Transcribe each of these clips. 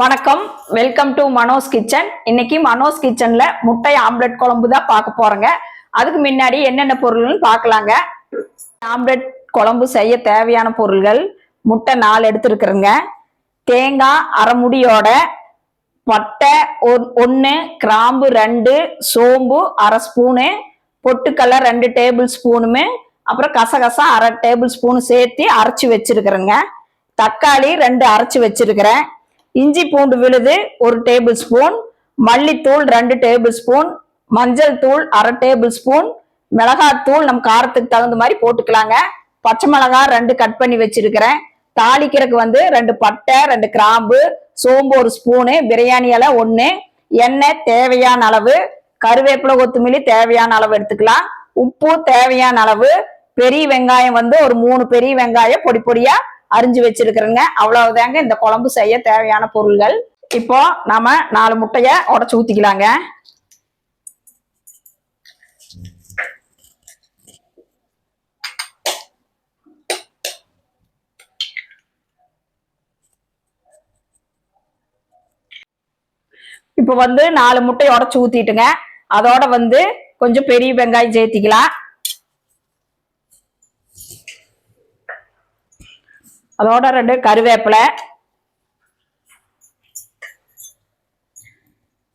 வணக்கம். Welcome to Mano's kitchen இன்னைக்கு மனோஸ் கிச்சன்ல முட்டை ஆம்லெட் குழம்பு தான் பார்க்க போறேங்க. அதுக்கு முன்னாடி என்னென்ன பொருள்னு பார்க்கலாங்க. ஆம்லெட் குழம்பு செய்ய தேவையான பொருள்கள் முட்டை நாலு எடுத்துருக்குறேங்க. தேங்காய் அரை முடியோட பட்டை ஒன்று கிராம்பு ரெண்டு சோம்பு அரை ஸ்பூனு பொட்டுக்கடலை ரெண்டு டேபிள் ஸ்பூனுமே அப்புறம் கசகசா அரை டேபிள் ஸ்பூன் சேர்த்து அரைச்சி வச்சிருக்கிறேங்க. தக்காளி ரெண்டு அரைச்சி வச்சிருக்கிறேன். இஞ்சி பூண்டு விழுது ஒரு டேபிள் ஸ்பூன் மல்லித்தூள் ரெண்டு டேபிள் ஸ்பூன் மஞ்சள் தூள் அரை டேபிள் ஸ்பூன் மிளகாத்தூள் நம்ம காரத்துக்கு தகுந்த மாதிரி போட்டுக்கலாங்க. பச்சை மிளகாய் ரெண்டு கட் பண்ணி வச்சிருக்கிறேன். தாளிக்கிறதுக்கு வந்து ரெண்டு பட்டை ரெண்டு கிராம்பு சோம்பு ஒரு ஸ்பூனு பிரியாணி இலை ஒன்று எண்ணெய் தேவையான அளவு கருவேப்பிலை கொத்தமல்லி தேவையான அளவு எடுத்துக்கலாம். உப்பு தேவையான அளவு பெரிய வெங்காயம் வந்து ஒரு மூணு பெரிய வெங்காயம் பொடி பொடியாக அரிஞ்சு வச்சிருக்கிறேங்க. அவ்வளவுதாங்க. இந்த குழம்பு செய்ய தேவையான பொருள்கள். இப்போ நாம நாலு முட்டைய உடச்சு ஊத்திக்கலாங்க. இப்போ வந்து நாலு முட்டையை உடச்சு ஊத்திட்டுங்க. அதோட வந்து கொஞ்சம் பெரிய வெங்காயம் சேர்த்திக்கலாம். அதோட ரெண்டு கருவேப்பிலை.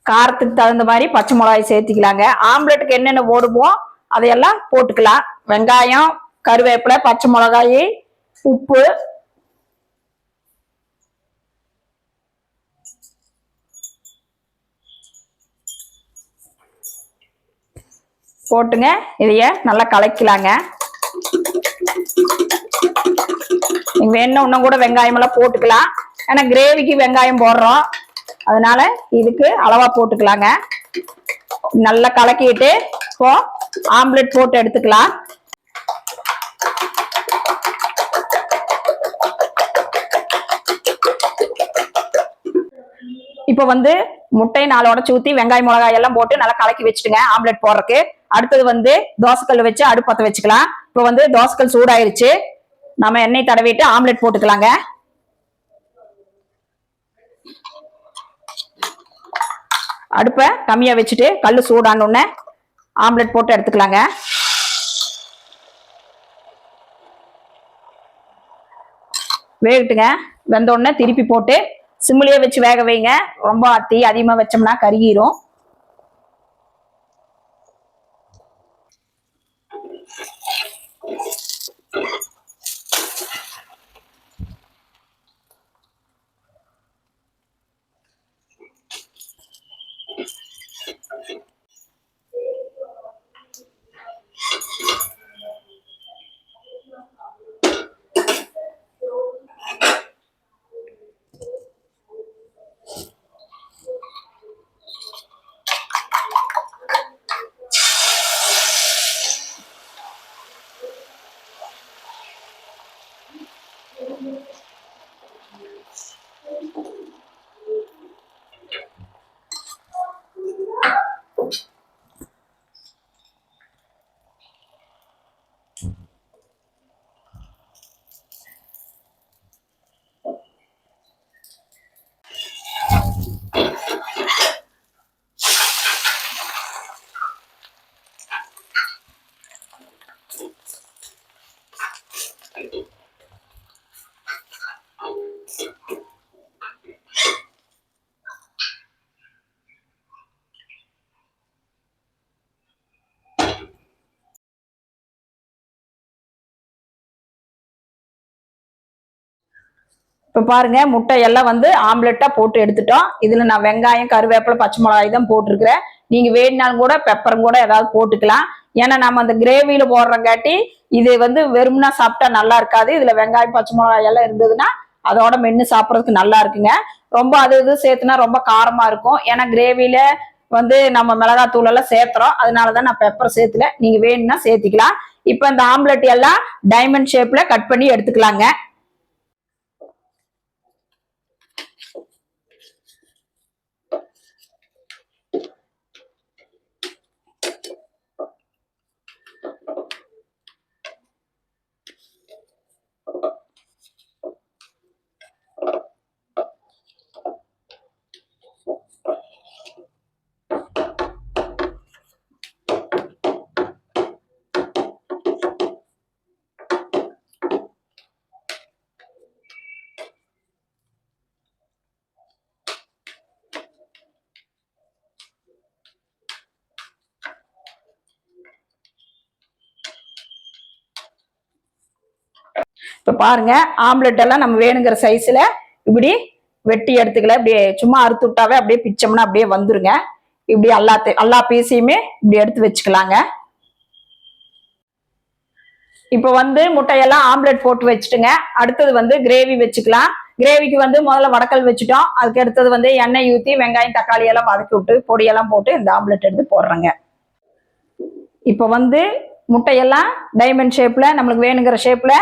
காரத்துக்கு தகுந்த மாதிரி பச்சை மிளகாய் சேர்த்திக்கலாங்க. ஆம்லெட்டுக்கு என்னென்ன போடுமோ அதையெல்லாம் போட்டுக்கலாம். வெங்காயம் கருவேப்பிலை பச்சை மிளகாய் உப்பு. போட்டுங்க. இதைய நல்லா கலக்கலாங்க. நீங்க வேணும் இன்னும் கூட வெங்காயம் எல்லாம் போட்டுக்கலாம். ஏன்னா கிரேவிக்கு வெங்காயம் போடுறோம். அதனால இதுக்கு அளவா போட்டுக்கலாங்க. நல்லா கலக்கிட்டு இப்போ ஆம்லெட் போட்டு எடுத்துக்கலாம். இப்போ வந்து முட்டை நாலு உடச்சி ஊத்தி வெங்காயம் மிளகாய் எல்லாம் போட்டு நல்லா கலக்கி வச்சுட்டுங்க ஆம்லெட் போடுறதுக்கு. அடுத்தது வந்து தோசைக்கல் வச்சு அடுப்பத்த வச்சுக்கலாம். இப்போ வந்து தோசைக்கல் சூடாயிருச்சு. நம்ம எண்ணெய் தடவிட்டு ஆம்லெட் போட்டுக்கலாங்க. அடுப்பை கம்மியாக வச்சுட்டு கல் சூடானோடனே ஆம்லெட் போட்டு எடுத்துக்கலாங்க. வேகட்டுங்க. வெந்தோடனே திருப்பி போட்டு சிம்மிலேயே வச்சு வேக வைங்க. ரொம்ப தீ அதிகமாக வச்சோம்னா கருகிரும். இப்போ பாருங்க முட்டை எல்லாம் வந்து ஆம்லெட்டா போட்டு எடுத்துட்டோம். இதுல நான் வெங்காயம் கருவேப்பிலை பச்சை மிளகாய் தான் போட்டிருக்கிறேன். நீங்க வேணுனாலும் கூட பெப்பரும் கூட ஏதாவது போட்டுக்கலாம். ஏன்னா நம்ம அந்த கிரேவியில போடுறங்காட்டி இது வந்து வெறும்னா சாப்பிட்டா நல்லா இருக்காது. இதுல வெங்காயம் பச்சை மிளகாய் எல்லாம் இருந்ததுன்னா அதோட மென்று சாப்பிட்றதுக்கு நல்லா இருக்குங்க. ரொம்ப அது இது சேர்த்துனா ரொம்ப காரமா இருக்கும். ஏன்னா கிரேவியில வந்து நம்ம மிளகாத்தூள் எல்லாம் சேர்த்துறோம். அதனாலதான் நான் பெப்பர் சேர்த்துல. நீங்க வேணும்னா சேர்த்திக்கலாம். இப்போ இந்த ஆம்லெட் எல்லாம் டைமண்ட் ஷேப்ல கட் பண்ணி எடுத்துக்கலாங்க. இப்போ பாருங்க ஆம்லெட் எல்லாம் நம்ம வேணுங்கிற சைஸ்ல இப்படி வெட்டி எடுத்துக்கல இப்படி சும்மா அறுத்து விட்டாவே அப்படியே பிச்சோம்னா அப்படியே வந்துருங்க. இப்படி எல்லாத்து எல்லா பீஸையுமே இப்படி எடுத்து வச்சுக்கலாங்க. இப்போ வந்து முட்டையெல்லாம் ஆம்லெட் போட்டு வச்சுட்டுங்க. அடுத்தது வந்து கிரேவி வச்சுக்கலாம். கிரேவிக்கு வந்து முதல்ல வடக்கல் வச்சுட்டோம். அதுக்கு அடுத்தது வந்து எண்ணெய் ஊற்றி வெங்காயம் தக்காளி எல்லாம் வதக்கி விட்டு பொடியெல்லாம் போட்டு இந்த ஆம்லெட் எடுத்து போடுறேங்க. இப்போ வந்து முட்டையெல்லாம் டைமண்ட் ஷேப்பில் நம்மளுக்கு வேணுங்கிற ஷேப்பில்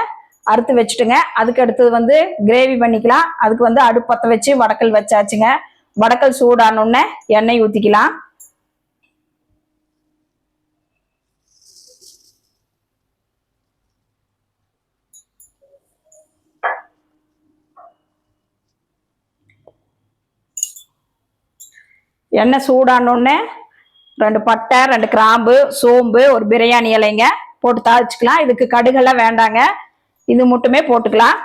அறுத்து வச்சுட்டுங்க. அதுக்கு அடுத்தது வந்து கிரேவி பண்ணிக்கலாம். அதுக்கு வந்து அடுப்பத்த வச்சு வடக்கல் வச்சாச்சுங்க. வடக்கல் சூடானோடனே எண்ணெய் ஊற்றிக்கலாம் எண்ணெய் சூடானோடனே ரெண்டு பட்டை ரெண்டு கிராம்பு சோம்பு ஒரு பிரியாணி இலைங்க போட்டு தாளிச்சுக்கலாம். இதுக்கு கடுகெல்லாம் வேண்டாங்க. இது மட்டுமே போட்டுக்கலாம்.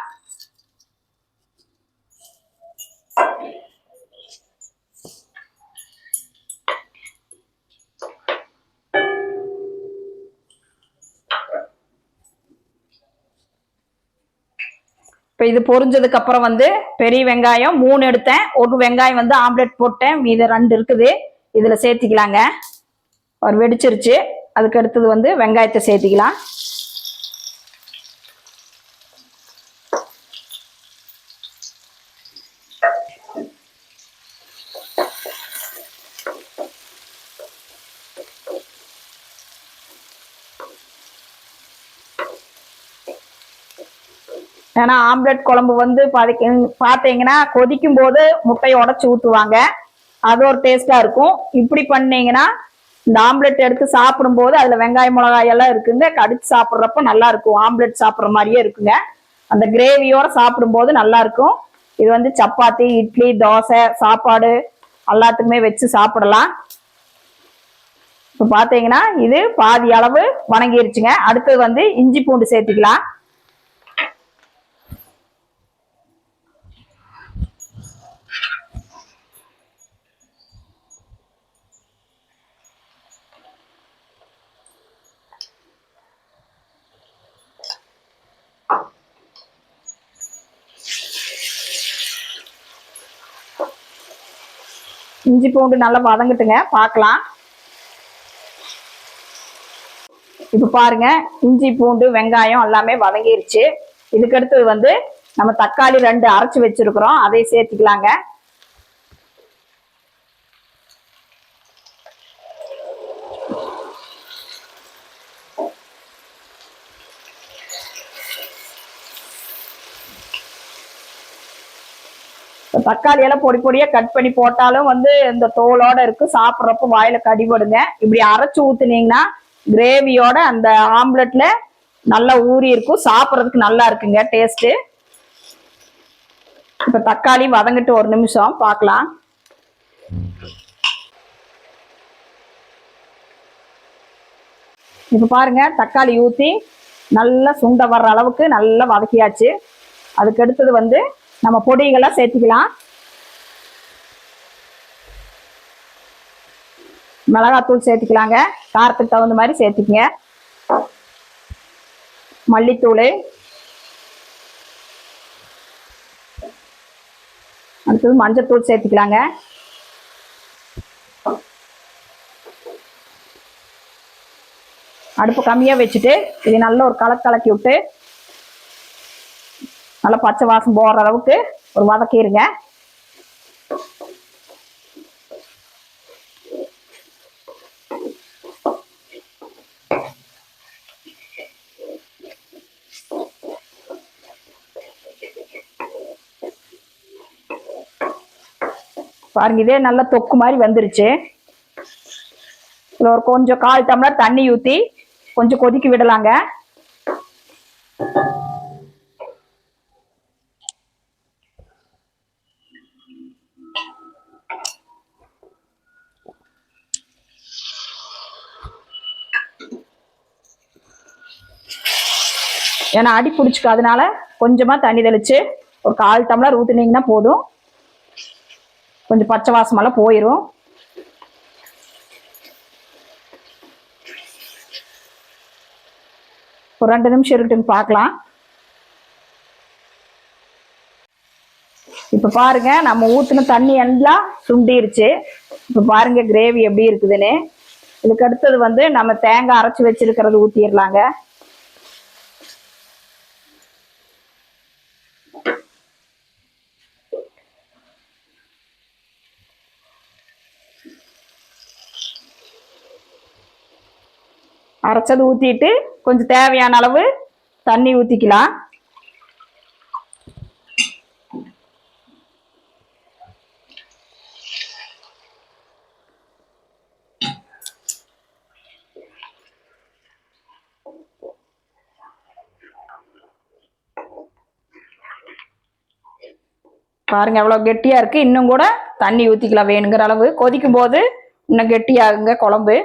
இப்போ இது பொரிஞ்சதுக்கு அப்புறம் வந்து பெரிய வெங்காயம் மூணு எடுத்தேன். ஒரு வெங்காயம் வந்து ஆம்லெட் போட்டேன். மீது ரெண்டு இருக்குது. இதில் சேர்த்திக்கலாங்க. ஒரு வெடிச்சிருச்சு. அதுக்கு அடுத்தது வந்து வெங்காயத்தை சேர்த்திக்கலாம். ஏன்னா ஆம்லெட் குழம்பு வந்து பாதிக்க பார்த்தீங்கன்னா கொதிக்கும் போது முட்டையை உடச்சி ஊற்றுவாங்க அது ஒரு டேஸ்டா இருக்கும். இப்படி பண்ணீங்கன்னா இந்த ஆம்லெட் எடுத்து சாப்பிடும்போது அதுல வெங்காயம் மிளகாய் எல்லாம் இருக்குங்க. கடிச்சு சாப்பிட்றப்ப நல்லா இருக்கும். ஆம்லெட் சாப்பிட்ற மாதிரியே இருக்குங்க. அந்த கிரேவியோட சாப்பிடும்போது நல்லா இருக்கும். இது வந்து சப்பாத்தி இட்லி தோசை சாப்பாடு எல்லாத்துக்குமே வச்சு சாப்பிடலாம். இப்போ பார்த்தீங்கன்னா இது பாதி அளவு வணங்கிருச்சுங்க. அடுத்தது வந்து இஞ்சி பூண்டு சேர்த்துக்கலாம். இஞ்சி பூண்டு நல்லா வதங்கட்டுங்க பார்க்கலாம். இப்போ பாருங்க இஞ்சி பூண்டு வெங்காயம் எல்லாமே வதங்கிருச்சு. இதுக்கடுத்தது வந்து நம்ம தக்காளி ரெண்டு அரைச்சு வச்சிருக்கிறோம் அதை சேர்த்துக்கலாங்க. தக்காளி எல்லாம் பொடி பொடியா கட் பண்ணி போட்டாலும் வந்து இந்த தோலோட இருக்கு. சாப்பிட்றப்ப வாயில கடிபடுங்க. இப்படி அரைச்சு ஊத்துனீங்கன்னா கிரேவியோட அந்த ஆம்லெட்ல நல்லா ஊறி இருக்கும். சாப்பிட்றதுக்கு நல்லா இருக்குங்க டேஸ்ட்டு இப்ப தக்காளி வதங்கிட்டு ஒரு நிமிஷம் பார்க்கலாம். இப்ப பாருங்க தக்காளி ஊத்தி நல்லா சுண்ட வர்ற அளவுக்கு நல்லா வதக்கியாச்சு. அதுக்கு அடுத்தது வந்து நம்ம பொடிகளை சேர்த்துக்கலாம். மிளகாத்தூள் சேர்த்துக்கலாங்க. காரத்துக்கு தகுந்த மாதிரி சேர்த்துக்கங்க. மல்லித்தூள். அடுத்தது மஞ்சத்தூள் சேர்த்துக்கலாங்க. அடுப்பு கம்மியாக வச்சுட்டு இது நல்ல ஒரு கலக்கலக்கி விட்டு நல்லா பச்சை வாசம் போடுற அளவுக்கு ஒரு வதக்கிடுங்க பாருங்க இதே நல்லா தொக்கு மாதிரி வந்துருச்சு. இதில் ஒரு கொஞ்சம் கால் டம்ளர் தண்ணி ஊற்றி கொஞ்சம் கொதிக்க விடலாங்க. ஏன்னா அடி பிடிச்சிக்காதனால கொஞ்சமாக தண்ணி தெளித்து ஒரு கால் டம்ளர் ஊற்றுனீங்கன்னா போதும். கொஞ்சம் பச்சை வாசமெல்லாம் போயிடும் ஒரு ரெண்டு நிமிஷம் இருக்கட்டுன்னு பார்க்கலாம். இப்போ பாருங்க நம்ம ஊற்றின தண்ணி எல்லாம் சுண்டிருச்சு. இப்போ பாருங்க கிரேவி எப்படி இருக்குதுன்னு. இதுக்கு அடுத்தது வந்து நம்ம தேங்காய் அரைச்சி வச்சிருக்கிறது ஊற்றிடலாங்க அரைச்சது ஊற்றிட்டு கொஞ்சம் தேவையான அளவு தண்ணி ஊற்றிக்கலாம் பாருங்க எவ்வளவு கெட்டியா இருக்கு. இன்னும் கூட தண்ணி ஊத்திக்கலாம். வேணுங்கிற அளவு. கொதிக்கும் போது இன்னும் கெட்டியாகுங்க குழம்பு.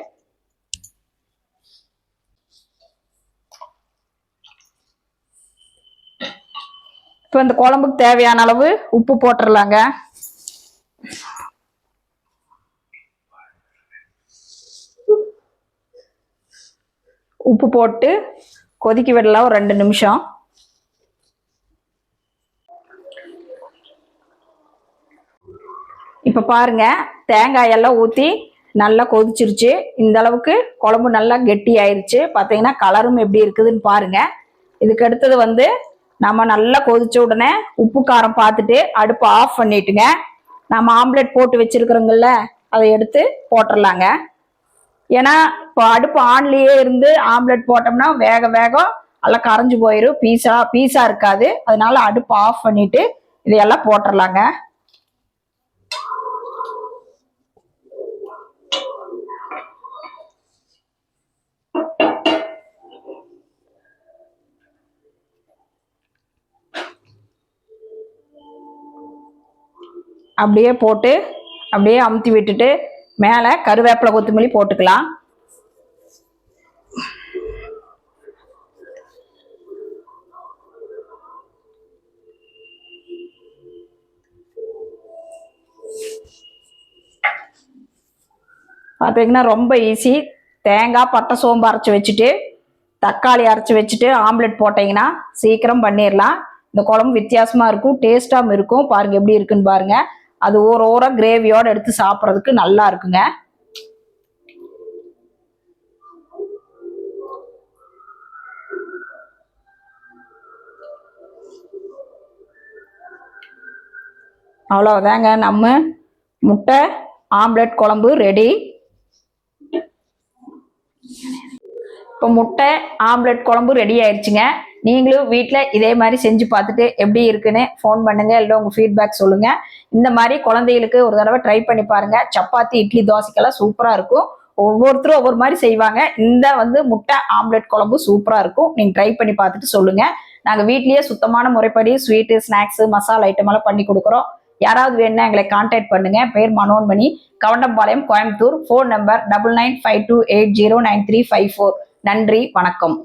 இப்போ இந்த குழம்புக்கு தேவையான அளவு உப்பு போட்டுடலாங்க உப்பு போட்டு கொதிக்க விடலாம் ஒரு ரெண்டு நிமிஷம். இப்போ பாருங்க தேங்காய் எல்லாம் ஊற்றி நல்லா கொதிச்சிருச்சு. இந்த அளவுக்கு குழம்பு நல்லா கெட்டி ஆயிருச்சு பார்த்தீங்கன்னா கலரும் எப்படி இருக்குதுன்னு பாருங்க. இதுக்கு அடுத்தது வந்து நம்ம நல்லா கொதிச்ச உடனே உப்பு காரம் பார்த்துட்டு அடுப்பை ஆஃப் பண்ணிட்டுங்க. நம்ம ஆம்லெட் போட்டு வச்சிருக்கிறோங்கல்ல அதை எடுத்து போட்டுடலாங்க ஏன்னா இப்போ அடுப்பு ஆன்லேயே இருந்து ஆம்லெட் போட்டோம்னா வேக வேகம் எல்லாம் கரைஞ்சு போயிடும் பீஸா பீஸா இருக்காது. அதனால அடுப்பு ஆஃப் பண்ணிட்டு இதையெல்லாம் போட்டுடலாங்க அப்படியே போட்டு அப்படியே அமுத்தி விட்டுட்டு மேலே கருவேப்பிலை கொத்தமல்லி போட்டுக்கலாம். பார்த்தீங்கன்னா ரொம்ப ஈஸி தேங்காய் பட்டை சோம்பு அரைச்சி வச்சுட்டு தக்காளி அரைச்சி வச்சுட்டு ஆம்லெட் போட்டிங்கன்னா சீக்கிரம் பண்ணிடலாம் இந்த குழம்பு வித்தியாசமாக இருக்கும் டேஸ்ட்டாகவும் இருக்கும். பாருங்கள் எப்படி இருக்குன்னு பாருங்கள் அது ஓர ஓர கிரேவியோட எடுத்து சாப்பிட்றதுக்கு நல்லா இருக்குங்க. அவ்வளோதாங்க நம்ம முட்டை ஆம்லெட் குழம்பு ரெடி இப்போ முட்டை ஆம்லெட் குழம்பு ரெடி ஆயிடுச்சுங்க நீங்களும் வீட்டில் இதே மாதிரி செஞ்சு பார்த்துட்டு எப்படி இருக்குன்னு ஃபோன் பண்ணுங்க இல்லை உங்கள் ஃபீட்பேக் சொல்லுங்க. இந்த மாதிரி குழந்தைகளுக்கு ஒரு தடவை ட்ரை பண்ணி பாருங்க. சப்பாத்தி இட்லி தோசைக்கெல்லாம் சூப்பராக இருக்கும். ஒவ்வொருத்தரும் ஒவ்வொரு மாதிரி செய்வாங்க. இந்த வந்து முட்டை ஆம்லெட் குழம்பு சூப்பராக இருக்கும். நீங்கள் ட்ரை பண்ணி பார்த்துட்டு சொல்லுங்க. நாங்கள் வீட்லேயே சுத்தமான முறைப்படி ஸ்வீட்டு ஸ்நாக்ஸ் மசாலா ஐட்டம் எல்லாம் பண்ணி கொடுக்குறோம். யாராவது வேணும்னா எங்களை கான்டாக்ட் பண்ணுங்க. பேர் Manonmani Kavundampalayam Coimbatore phone number double nine five two eight zero nine three five four நன்றி வணக்கம்.